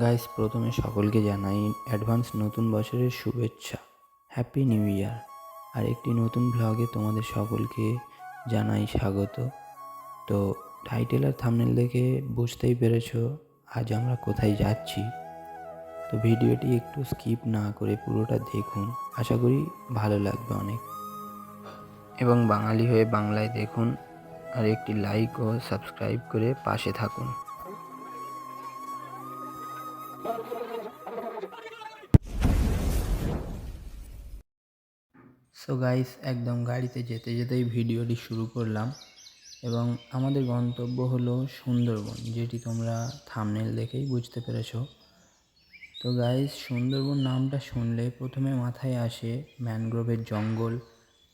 Guys প্রথমে সকলকে জানাই অ্যাডভান্স নতুন বছরের শুভেচ্ছা। হ্যাপি নিউ ইয়ার আর একটি নতুন ব্লগে তোমাদের সকলকে জানাই স্বাগত। তো টাইটেল আর থামনেল দেখে বুঝতেই পেরেছ আজ আমরা কোথায় যাচ্ছি। তো ভিডিওটি একটু স্কিপ না করে পুরোটা দেখুন। আশা করি ভালো লাগবে অনেক। এবং বাঙালি হয়ে বাংলায় দেখুন আর একটি লাইক ও সাবস্ক্রাইব করে পাশে থাকুন। সো গাইস একদম গাড়িতে যেতে যেতেই ভিডিওটি শুরু করলাম এবং আমাদের গন্তব্য হলো সুন্দরবন যেটি তোমরা থামনেল দেখেই বুঝতে পেরেছ। তো গাইস সুন্দরবন নামটা শুনলে প্রথমে মাথায় আসে ম্যানগ্রোভের জঙ্গল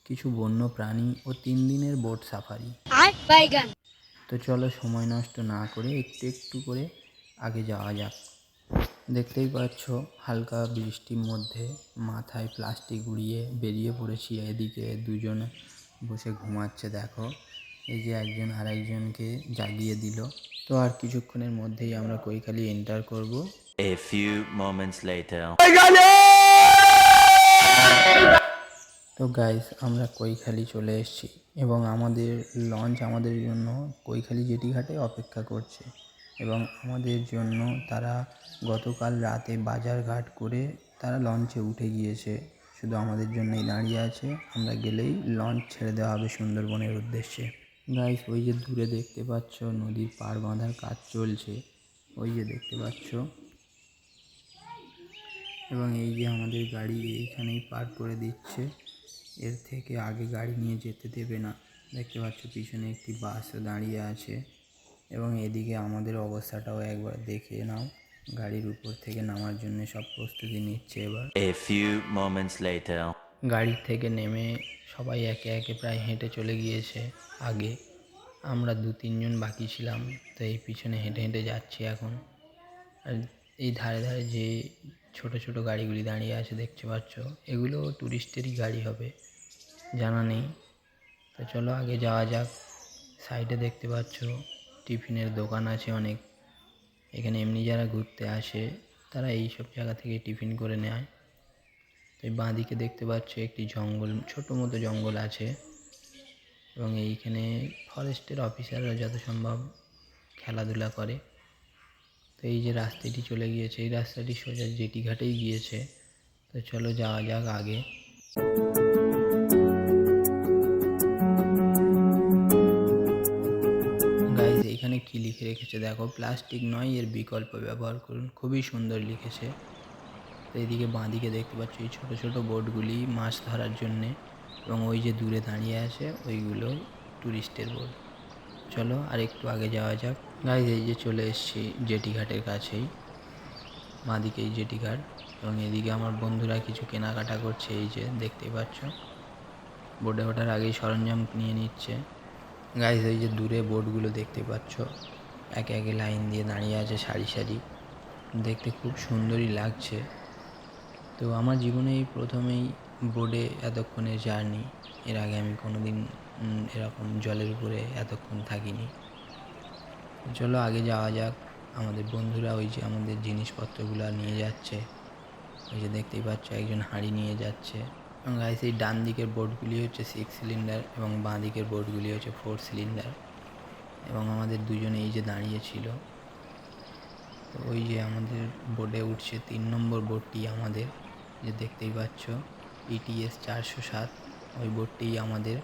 কিছু বন্য প্রাণী ও তিন দিনের বোট সাফারি তো চলো সময় নষ্ট না করে একটু একটু করে আগে যাওয়া যাক। দেখতেই পাচ্ছ হালকা বৃষ্টির মধ্যে মাথায় প্লাস্টিক উড়িয়ে বেরিয়ে পড়েছি এদিকে দুজন বসে ঘুমাচ্ছে দেখো। এই যে একজন আরেকজনকে জাগিয়ে দিল। তো আর কিছুক্ষণের মধ্যেই আমরা কৈখালি এন্টার করব। Few moments later. তো গাইস আমরা কৈখালি চলে এসেছি এবং আমাদের লঞ্চ আমাদের জন্য কৈখালি জেটি ঘাটে অপেক্ষা করছে। এবং আমাদের জন্য তারা গতকাল রাতে বাজার ঘাট করে তারা লঞ্চে উঠে গিয়েছে। শুধু আমাদের জন্যই দাঁড়িয়ে আছে। আমরা গেলেই লঞ্চ ছেড়ে দেওয়া হবে সুন্দরবনের উদ্দেশ্যে। গাইস ওই যে দূরে দেখতে পাচ্ছ নদীর পাড় বাঁধার কাজ চলছে। ওই যে দেখতে পাচ্ছ। এবং এই যে আমাদের গাড়ি এইখানেই পার করে দিচ্ছে। এর থেকে আগে গাড়ি নিয়ে যেতে দেবে না। দেখতে পাচ্ছ পিছনে একটি বাসও দাঁড়িয়ে আছে। এবং এদিকে আমাদের অবস্থাটাও একবার দেখে নাও। গাড়ির উপর থেকে নামার জন্য সব প্রস্তুতি নিচ্ছে এবার। A few moments later. গাড়ি থেকে নেমে সবাই একে একে প্রায় হেঁটে চলে গিয়েছে আগে। আমরা দু তিনজন বাকি ছিলাম তো এই পিছনে হেঁটে হেঁটে যাচ্ছি এখন। আর এই ধারে ধারে যে ছোট ছোট গাড়িগুলি দাঁড়িয়ে আছে দেখতে পাচ্ছ এগুলো ট্যুরিস্টেরই গাড়ি হবে। জানা নেই। তো চলো আগে যাওয়া যাক। সাইডে দেখতে পাচ্ছ টিফিনের দোকান আছে অনেক। এখানে এমনি যারা ঘুরতে আসে, তারা এই সব জায়গা থেকে টিফিন করে নেয়। তো এই বাঁদিকে দেখতে পাচ্ছ একটি জঙ্গল, ছোট মতো জঙ্গল আছে। এবং এইখানে ফরেস্টের অফিসাররা যত সম্ভব খেলাধুলা করে। তো এই যে রাস্তাটি চলে গিয়েছে, এই রাস্তাটি সোজা জেটি ঘাটেই গিয়েছে। তো চলো যাওয়া যাক আগে। কি লিখে রেখেছে? দেখো, প্লাস্টিক নয়, এর বিকল্প ব্যবহার করুন। খুবই সুন্দর লিখেছে। এদিকে বাঁদিকে দেখতে পাচ্ছ এই ছোটো ছোটো বোটগুলি মাছ ধরার জন্যে। এবং ওই যে দূরে দাঁড়িয়ে আছে, ওইগুলো ট্যুরিস্টের বোট চলো আর একটু আগে যাওয়া যাক। গাইজ এই যে চলে এসেছি জেটি ঘাটের কাছেই। বাঁদিকে এই জেটি ঘাট এবং এদিকে আমার বন্ধুরা কিছু কেনাকাটা করছে, এই যে দেখতেই পাচ্ছ। বোটে ওঠার আগেই সরঞ্জাম নিয়ে নিচ্ছে। গাইজ এই যে দূরে বোটগুলো দেখতে পাচ্ছ, একে একে লাইন দিয়ে দাঁড়িয়ে আছে সারি সারি। দেখতে খুব সুন্দরই লাগছে। তো আমার জীবনে এই প্রথমেই বোর্ডে এতক্ষণের জার্নি। এর আগে আমি কোনো দিন এরকম জলের উপরে এতক্ষণ থাকিনি। চলো আগে যাওয়া যাক। আমাদের বন্ধুরা ওই যে আমাদের জিনিসপত্রগুলো নিয়ে যাচ্ছে। ওই যে দেখতেই পাচ্ছ, একজন হাঁড়ি নিয়ে যাচ্ছে। গাইস এই ডান দিকের বোর্ডগুলি হচ্ছে সিক্স সিলিন্ডার এবং বাঁ দিকের বোর্ডগুলি হচ্ছে ফোর সিলিন্ডার এবং আমাদের দুজনে এই যে দাঁড়িয়ে ছিল। তো ওই যে আমাদের বোর্ডে উঠছে তিন নম্বর বোর্ডটি আমাদের, যে দেখতেই পাচ্ছ ইটিএস চারশো সাত, ওই বোর্ডটিই আমাদের।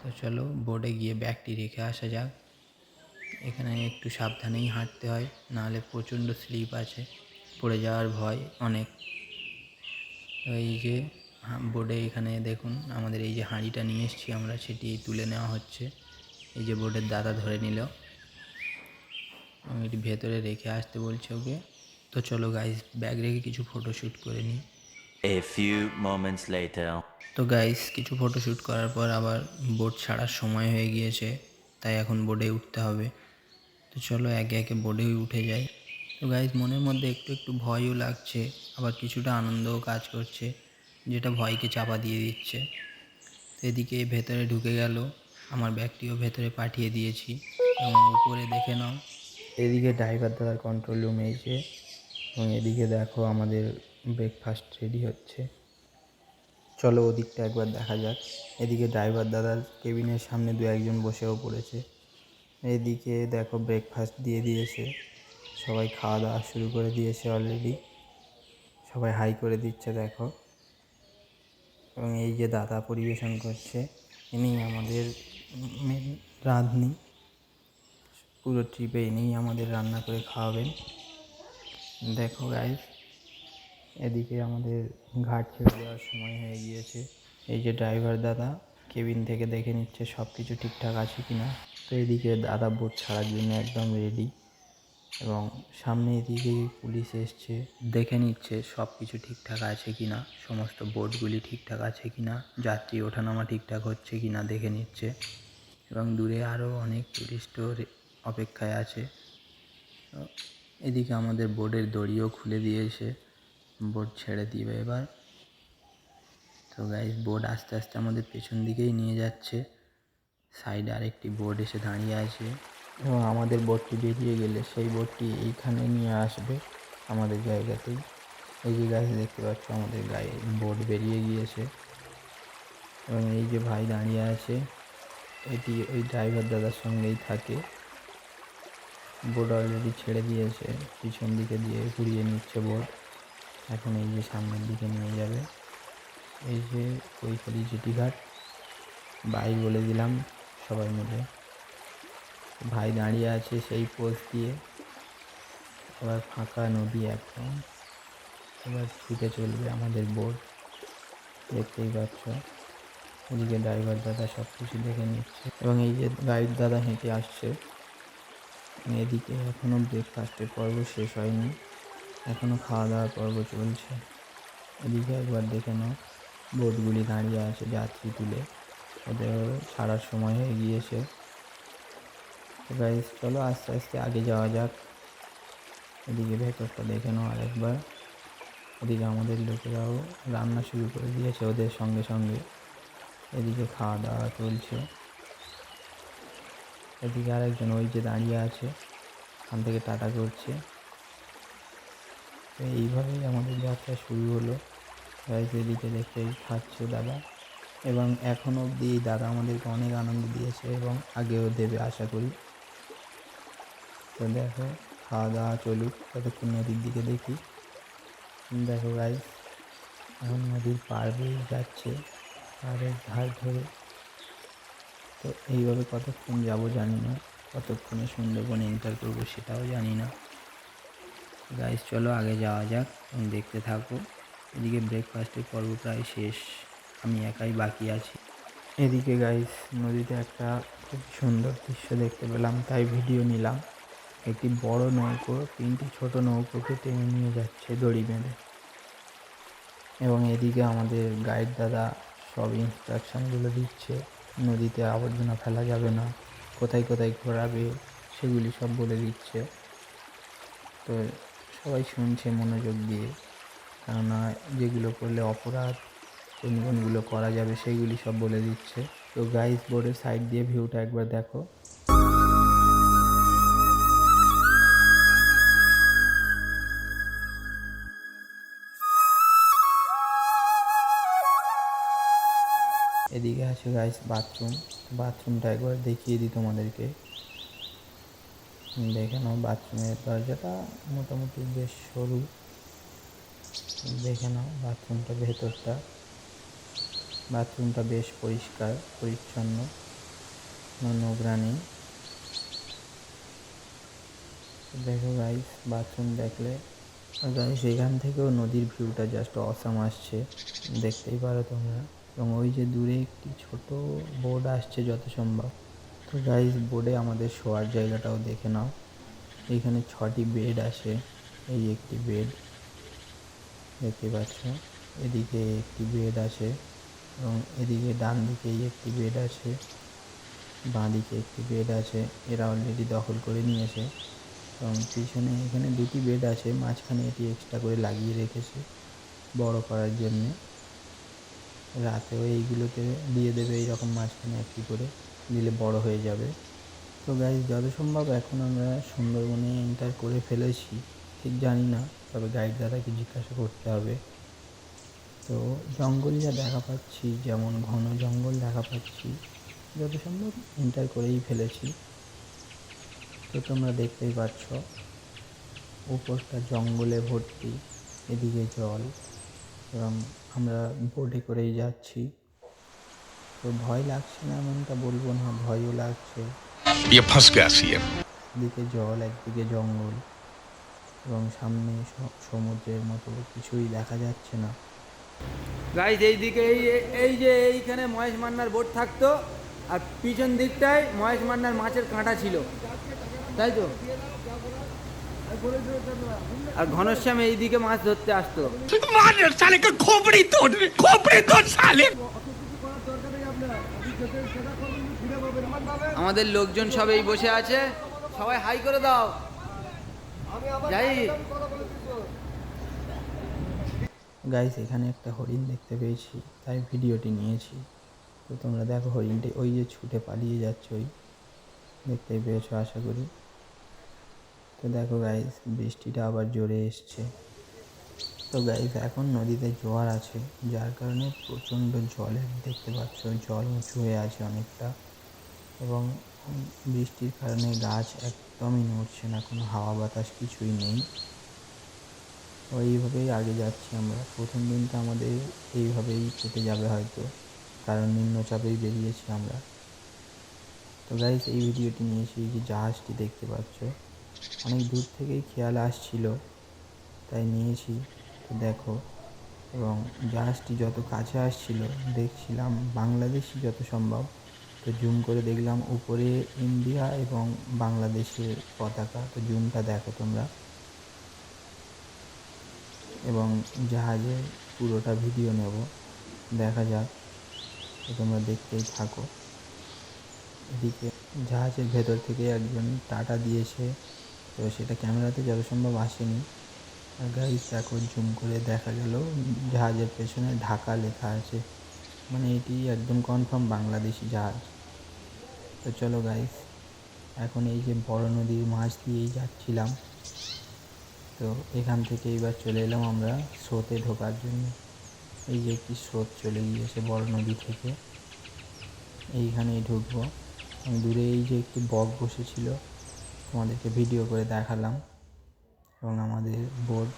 তো চলো বোর্ডে গিয়ে ব্যাগটি রেখে আসা যাক। এখানে একটু সাবধানেই হাঁটতে হয়, নাহলে প্রচণ্ড স্লিপ আছে, পড়ে যাওয়ার ভয় অনেক। এই যে বোর্ডে এখানে দেখুন আমাদের এই যে হাঁড়িটা নিয়ে এসেছি আমরা সেটি তুলে নেওয়া হচ্ছে। এই যে বোর্ডের দাদা ধরে নিল। এবং এটি ভেতরে রেখে আসতে বলছে ওকে। তো চলো গাইস ব্যাগ রেখে কিছু ফটোশ্যুট করে নিই। A few moments later. তো গাইস কিছু ফটোশ্যুট করার পর আবার বোর্ড ছাড়ার সময় হয়ে গিয়েছে তাই এখন বোর্ডে উঠতে হবে। তো চলো একে একে বোর্ডে উঠে যাই। তো গাইজ মনের মধ্যে একটু একটু ভয়ও লাগছে, আবার কিছুটা আনন্দও কাজ করছে, যেটা ভয়কে চাপা দিয়ে দিচ্ছে। তো এদিকে ভেতরে ঢুকে গেল, আমার ব্যাগটিও ভেতরে পাঠিয়ে দিয়েছি, এবং উপরে দেখে নাও। এদিকে ড্রাইভার দাদার কন্ট্রোল রুম এসে এবং এদিকে দেখো আমাদের ব্রেকফাস্ট রেডি হচ্ছে। চলো ওদিকটা একবার দেখা যাক। এদিকে ড্রাইভার দাদার কেবিনের সামনে দু একজন বসেও পড়েছে। এদিকে দেখো ব্রেকফাস্ট দিয়ে দিয়েছে। সবাই খাওয়া দাওয়া শুরু করে দিয়েছে অলরেডি সবাই হাই করে দিচ্ছে, দেখো। এবং এই যে দাদা পরিবেশন করছে, ইনি আমাদের মেন রাঁধুনি। পুরো ট্রিপে ইনিই আমাদের রান্না করে খাওয়াবেন। দেখো গাইজ এদিকে আমাদের ঘাট ছেড়ে দেওয়ার সময় হয়ে গিয়েছে। এই যে ড্রাইভার দাদা, কেবিন থেকে দেখে নিচ্ছে সব কিছু ঠিকঠাক আছে কি না তো এদিকে দাদা বোট ছাড়ার জন্য একদম রেডি এবং সামনে এদিকে পুলিশ এসছে, দেখে নিচ্ছে সব কিছু ঠিকঠাক আছে কি না সমস্ত বোর্ডগুলি ঠিকঠাক আছে কি না যাত্রী ওঠানামা ঠিকঠাক হচ্ছে কি না দেখে নিচ্ছে এবং দূরে আরও অনেক টুরিস্টও অপেক্ষায় আছে। এদিকে আমাদের বোর্ডের দড়িও খুলে দিয়েছে, বোর্ড ছেড়ে দিবে এবার। তো গাইজ বোর্ড আস্তে আস্তে আমাদের পেছন দিকেই নিয়ে যাচ্ছে। সাইডে আরেকটি বোর্ড এসে দাঁড়িয়ে আছে। এবং আমাদের বোটটি বেরিয়ে গেলে সেই বোটটি এইখানে নিয়ে আসবে আমাদের জায়গাতেই। এই যে গাছ দেখতে পাচ্ছ আমাদের গায়ে বোট বেরিয়ে গিয়েছে। এবং এই যে ভাই দাঁড়িয়ে আছে, এটি ওই ড্রাইভার দাদার সঙ্গেই থাকে। বোট অলরেডি ছেড়ে দিয়েছে, পিছন দিকে দিয়ে ঘুরিয়ে নিচ্ছে বোট। এখন এই যে সামনের দিকে নিয়ে যাবে। এই যে কৈখালি জেটিঘাট বাই বলে দিলাম সবাই মিলে। ভাই দাঁড়িয়ে আছে সেই পোস্ট দিয়ে। এবার ফাঁকা নদী একদম এবার ছুটে চলবে আমাদের বোট দেখতেই পাচ্ছ। এদিকে ড্রাইভার দাদা সব কিছু দেখে নিচ্ছে এবং এই যে গাইড দাদা হেঁটে আসছে। এদিকে এখনও ব্রেকফাস্টের পর্ব শেষ হয়নি। এখনও খাওয়া দাওয়ার পর্ব চলছে। এদিকে একবার দেখে নাও বোটগুলি দাঁড়িয়ে আছে যাত্রী তুলে। ওদের ছাড়ার সময় হয়ে গিয়েছে। গাইজ চলো আস্তে আস্তে আগে যাওয়া যাক এদিকে ভেতরটা দেখে নাও আরেকবার এদিকে আমাদের লোকেরাও রান্না শুরু করে দিয়েছে ওদের সঙ্গে সঙ্গে এদিকে খাওয়া দাওয়া চলছে এদিকে আরেকজন ওই যে দাঁড়িয়ে আছে ওখান থেকে টাটা করছে তো এইভাবেই আমাদের যাত্রা শুরু হলো গাইজ এদিকে দেখতে খাচ্ছে দাদা এবং এখন অবধি দাদা আমাদেরকে অনেক আনন্দ দিয়েছে এবং আগেও দেবে আশা করি তো দেখো, খাওয়া দাওয়া চলুক ততক্ষণ নদীর দিকে দেখি। দেখো গাইজ এখন নদীর পার বেয়ে যাচ্ছে পাড়ের ধার ধরে। তো এইভাবে কতক্ষণ যাব জানি না, কতক্ষণে সুন্দরবন এন্টার করব সেটাও জানি না। গাইস চলো আগে যাওয়া যাক দেখতে থাকো এদিকে ব্রেকফাস্টের পর্ব প্রায় শেষ, আমি একাই বাকি আছি। এদিকে গাইস নদীতে একটা খুব সুন্দর দৃশ্য দেখতে পেলাম, তাই ভিডিও নিলাম। একটি বড় নৌকো, তিনটি ছোট নৌকোকে টেনে নিয়ে যাচ্ছে দড়ি বেঁধে। এবং এদিকে আমাদের গাইড দাদা সব ইনস্ট্রাকশনগুলো দিচ্ছে। নদীতে আবর্জনা ফেলা যাবে না, কোথায় কোথায় ঘোরাবে সেগুলি সব বলে দিচ্ছে। তো সবাই শুনছে মনোযোগ দিয়ে, কেননা যেগুলো করলে অপরাধ, কোন কোনগুলো করা যাবে সেইগুলি সব বলে দিচ্ছে। তো গাইস বোর্ডের সাইড দিয়ে ভিউটা একবার দেখো। আছে গাইস বাথরুম বাথরুমটা একবার দেখিয়ে দিই তোমাদেরকে। দেখে নাও বাথরুমের দরজাটা মোটামুটি বেশ সরু। দেখে নাও বাথরুমটা ভেতরটা। বাথরুমটা বেশ পরিষ্কার, পরিচ্ছন্ন নোংরা নেই দেখো গাইস বাথরুম দেখলে গাইস এখান থেকেও নদীর ভিউটা জাস্ট অসাম আসছে। দেখতেই পারো তোমরা। এবং ওই যে দূরে একটি ছোট বোর্ড আসছে যত সম্ভব তো গাইস বোর্ডে আমাদের শোয়ার জায়গাটাও দেখে নাও। এখানে ছটি বেড আছে এই একটি বেড দেখতে পাচ্ছ? এদিকে একটি বেড আছে এবং এদিকে ডান দিকেই একটি বেড আছে বাঁ দিকে একটি বেড আছে এরা অলরেডি দখল করে নিয়েছে এবং পিছনে এখানে দুটি বেড আছে মাঝখানে এটি এক্সট্রা করে লাগিয়ে রেখেছে বড় করার জন্যে। রাতেও এইগুলোতে দিয়ে দেবে, এইরকম মাঝখানে একটি করে দিলে বড় হয়ে যাবে। তো গাইজ যত সম্ভব এখন আমরা সুন্দরবনে এন্টার করে ফেলেছি। ঠিক জানি না, তবে গাইড দাদাকে জিজ্ঞাসা করতে হবে। তো জঙ্গল যা দেখা পাচ্ছি, যেমন ঘন জঙ্গল দেখা পাচ্ছি, যত সম্ভব এন্টার করেই ফেলেছি। তো তোমরা দেখতেই পাচ্ছ, উপরটা জঙ্গলে ভর্তি, এদিকে জল, এবং আমরা বোটে করেই যাচ্ছি। তো ভয় লাগছে না এমনটা বলব না ভয়ও লাগছে। দিকে জল একদিকে জঙ্গল এবং সামনে সমুদ্রের মতো কিছুই দেখা যাচ্ছে না। গাইজ এইদিকে এই এই যে এইখানে মহেশ মান্নার বোট থাকতো আর পিছন দিকটায় মহেশ মান্নার মাছের কাঁটা ছিল। তাই তো? আর ঘনশ্যাম এইদিকে মাছ ধরতে আসতো। আমাদের লোকজন সব এই বসে আছে সবাই হাই করে দাও। যাই গাইস এখানে একটা হরিণ দেখতে পেয়েছি তাই ভিডিওটি নিয়েছি। তো তোমরা দেখো হরিণটি ওই যে ছুটে পালিয়ে যাচ্ছে ওই। দেখতেই পেয়েছ আশা করি। তো দেখো গাইস বৃষ্টিটা আবার জোরে এসছে। তো গাইস এখন নদীতে জোয়ার আছে, যার কারণে প্রচণ্ড জলে দেখতে পাচ্ছ। জল উঁচু হয়ে আছে অনেকটা এবং বৃষ্টির কারণে গাছ একদমই নড়ছে না, কোনো হাওয়া বাতাস কিছুই নেই। তো এইভাবেই আগে যাচ্ছি আমরা। প্রথম দিনটা আমাদের এইভাবেই কেটে যাবে হয়তো, কারণ নিম্নচাপেই বেরিয়েছি আমরা। তো গাইস এই ভিডিওটি নিয়েছি যে জাহাজটি দেখতে পাচ্ছ। অনেক দূর থেকেই খেয়াল আসছিল। তাই নিয়েছি। তো দেখো। এবং জাহাজটি যত কাছে আসছিল, দেখছিলাম বাংলাদেশি যত সম্ভব। তো জুম করে দেখলাম উপরে ইন্ডিয়া এবং বাংলাদেশের পতাকা। তো জুমটা দেখো তোমরা। এবং জাহাজের পুরোটা ভিডিও নেব। দেখা যাক। তো তোমরা দেখতেই থাকো। এদিকে জাহাজের ভেতর থেকে একজন টাটা দিয়েছে। তো সেটা ক্যামেরাতে যত সম্ভব আসেনি। গাড়ি দেখো জুম করে দেখা গেল, জাহাজের পেছনে ঢাকা লেখা আছে। মানে এটি একদম কনফার্ম বাংলাদেশি জাহাজ। তো চলো গাইস এখন এই যে বড় নদীর মাছ দিয়েই যাচ্ছিলাম। তো এখান থেকে এবার চলে এলাম আমরা স্রোতে ঢোকার জন্য। এই যে একটি স্রোত চলে গিয়েছে বড় নদী থেকে। এইখানেই ঢুকবো। দূরে এই যে একটি বক বসেছিল তোমাদেরকে ভিডিও করে দেখালাম। এবং আমাদের বোট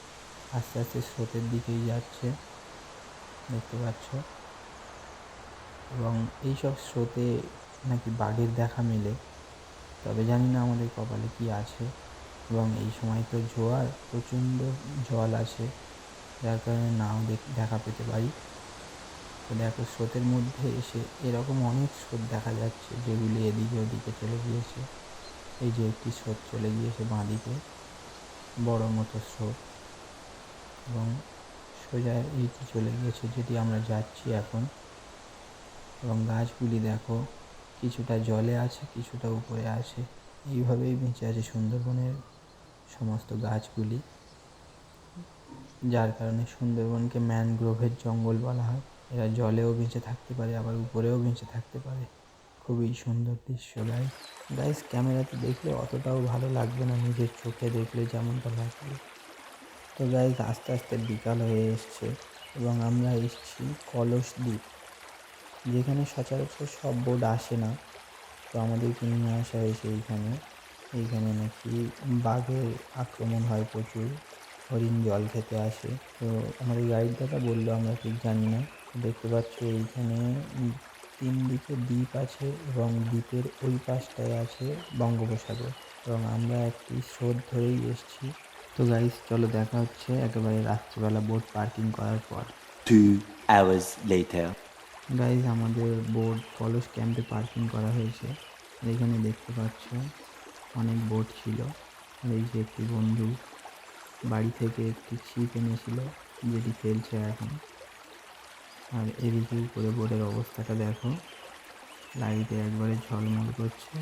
আস্তে আস্তে স্রোতের দিকেই যাচ্ছে। দেখতে পাচ্ছ? এবং এইসব স্রোতে নাকি বাঘের দেখা মেলে। তবে জানি না আমাদের কপালে কি আছে। এবং এই সময় তো জোয়ার, প্রচণ্ড জল আছে। যার কারণে নাও দেখ- দেখা পেতে পারি। তো দেখো, স্রোতের মধ্যে এসে এরকম অনেক স্রোত দেখা যাচ্ছে, যেগুলি এদিকে ওদিকে চলে গিয়েছে। এই যে একটি স্রোত চলে গিয়েছে বাঁদিকে, বড় মতো স্রোত, এবং সোজা এইটি চলে গিয়েছে যেটি আমরা যাচ্ছি এখন। এবং গাছগুলি দেখো, কিছুটা জলে আছে, কিছুটা উপরে আছে। এইভাবেই বেঁচে আছে সুন্দরবনের সমস্ত গাছগুলি, যার কারণে সুন্দরবনকে ম্যানগ্রোভের জঙ্গল বলা হয়। এরা জলেও বেঁচে থাকতে পারে, আবার উপরেও বেঁচে থাকতে পারে। খুবই সুন্দর দৃশ্য গাইস গাইস ক্যামেরাতে দেখলে অতটাও ভালো লাগবে না নিজের চোখে দেখলে যেমনটা লাগবে। তো গাইস আস্তে আস্তে বিকাল হয়ে এসছে এবং আমরা এসেছি কলস দ্বীপ। যেখানে সচরাচর সব বোর্ড আসে না। তো আমাদেরকে নিয়ে আসা হয়েছে এইখানে। এইখানে নাকি বাঘের আক্রমণ হয় প্রচুর। হরিণ জল খেতে আসে। তো আমাদের গাইড দাদা বলল, আমরা ঠিক জানি না। দেখতে পাচ্ছ এইখানে তিন দিকে দ্বীপ আছে এবং দ্বীপের ওই পাশটায় আছে বঙ্গোপসাগর এবং আমরা একটি স্রোত ধরেই এসেছি। তো গাইস চলো দেখা হচ্ছে একেবারে রাত্রিবেলা বোট পার্কিং করার পর। Two hours later. গাইজ আমাদের বোট কলস ক্যাম্পে পার্কিং করা হয়েছে। এখানে দেখতে পাচ্ছ অনেক বোট ছিল। আর এই যে একটি বন্ধু বাড়ি থেকে একটি ছিপ এনেছিল যেটি ফেলছে এখন। আর এদিকে উপরে বোটের অবস্থাটা দেখো। লাইটে একবারে ঝলমল করছে।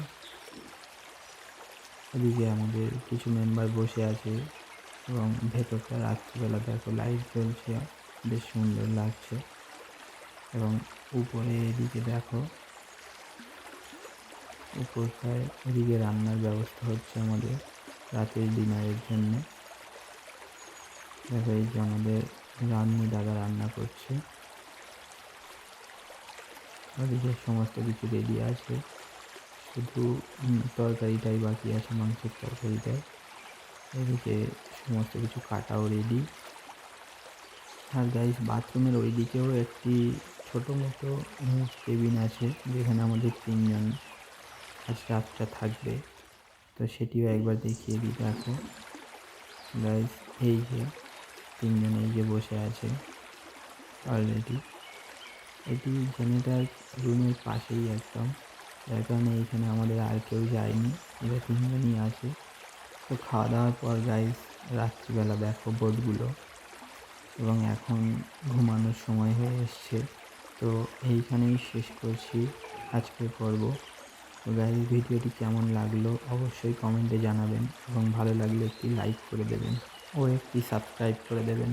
এদিকে আমাদের কিছু মেম্বার বসে আছে এবং ভেতরটা রাত্রিবেলা দেখো, লাইট জ্বলছে, বেশ সুন্দর লাগছে। এবং উপরে এদিকে দেখো, উপরটায় এদিকে রান্নার ব্যবস্থা হচ্ছে আমাদের রাতের ডিনারের জন্য। দেখো, এই যে আমাদের রান্নি দাদা রান্না করছে। ওদিকে সমস্ত কিছু রেডি আছে। শুধু তরকারিটাই বাকি আছে, মাংসের তরকারিটাই এদিকে সমস্ত কিছু কাটাও রেডি আর গাইস বাথরুমের ওই দিকেও একটি ছোটো মতো কেবিন আছে, যেখানে আমাদের তিনজন রাতটা থাকবে। তো সেটিও একবার দেখিয়ে দিই, দেখো। গাইস এই যে, তিনজন এই যে বসে আছে অলরেডি এটি জেনেটার রুমের পাশেই একদম। যার কারণে এইখানে আমাদের আর কেউ যায়নি। এরা তিনজনই আছে। তো খাওয়া দাওয়ার পর গাইস রাত্রিবেলা দেখো বোর্ডগুলো এবং এখন ঘুমানোর সময় হয়ে এসছে। তো এইখানেই শেষ করছি আজকের পর্ব। তো গাইস ভিডিওটি কেমন লাগল অবশ্যই কমেন্টে জানাবেন। এবং ভালো লাগলে একটি লাইক করে দেবেন। ও একটি সাবস্ক্রাইব করে দেবেন।